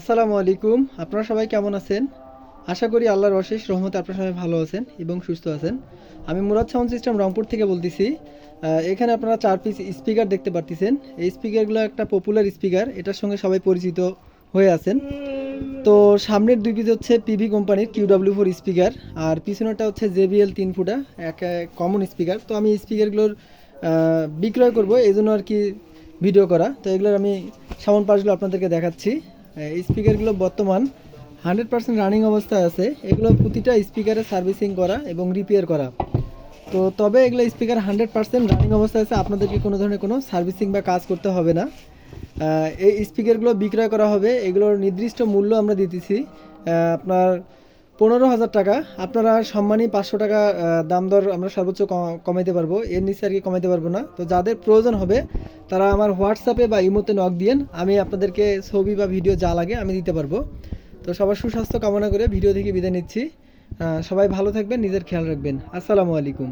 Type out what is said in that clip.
আসসালামু আলাইকুম। আপনারা সবাই কেমন আছেন? আশা করি আল্লাহর অশেষ রহমতে আপনারা সবাই ভালো আছেন এবং সুস্থ আছেন। আমি মুরাদ সাউন্ড সিস্টেম রংপুর থেকে বলতেছি। এখানে আপনারা চার পিস স্পিকার দেখতে পারতেছেন। এই স্পিকারগুলো একটা পপুলার স্পিকার এটার সঙ্গে সবাই পরিচিত হয়ে আছেন। তো সামনের দুই পিস হচ্ছে পিভি কোম্পানির কিউ ডাব্লিউ ফোর স্পিকার আর পিছনেরটা হচ্ছে জেবিএল তিন ফুটা, এক কমন স্পিকার তো আমি স্পিকারগুলোর বিক্রয় করব, এই জন্য আর কি ভিডিও করা। তো এগুলোর আমি সামন পাশগুলো আপনাদেরকে দেখাচ্ছি। এই স্পিকারগুলো বর্তমান হান্ড্রেড পার্সেন্ট রানিং অবস্থায় আছে। এগুলো প্রতিটা স্পিকারে সার্ভিসিং করা এবং রিপেয়ার করা। তো তবে এগুলো স্পিকার হান্ড্রেড পার্সেন্ট রানিং অবস্থায় আছে, আপনাদেরকে কোনো ধরনের কোনো সার্ভিসিং বা কাজ করতে হবে না। এই স্পিকারগুলো বিক্রয় করা হবে, এগুলোর নির্দিষ্ট মূল্য আমরা দিতেছি আপনার পনেরো হাজার টাকা। আপনারা সম্মানী পাঁচশো টাকা দাম দর আমরা সর্বোচ্চ কমাইতে পারব। এর নিচে আর কি কমাইতে পারব না। তো যাদের প্রয়োজন হবে তারা আমার হোয়াটসঅ্যাপে বা ইমোতে নক দিয়েন, আমি আপনাদেরকে ছবি বা ভিডিও যা লাগে আমি দিতে পারব। তো সবার সুস্বাস্থ্য কামনা করে ভিডিও থেকে বিদায় নিচ্ছি। সবাই ভালো থাকবেন, নিজের খেয়াল রাখবেন। আসসালামু আলাইকুম।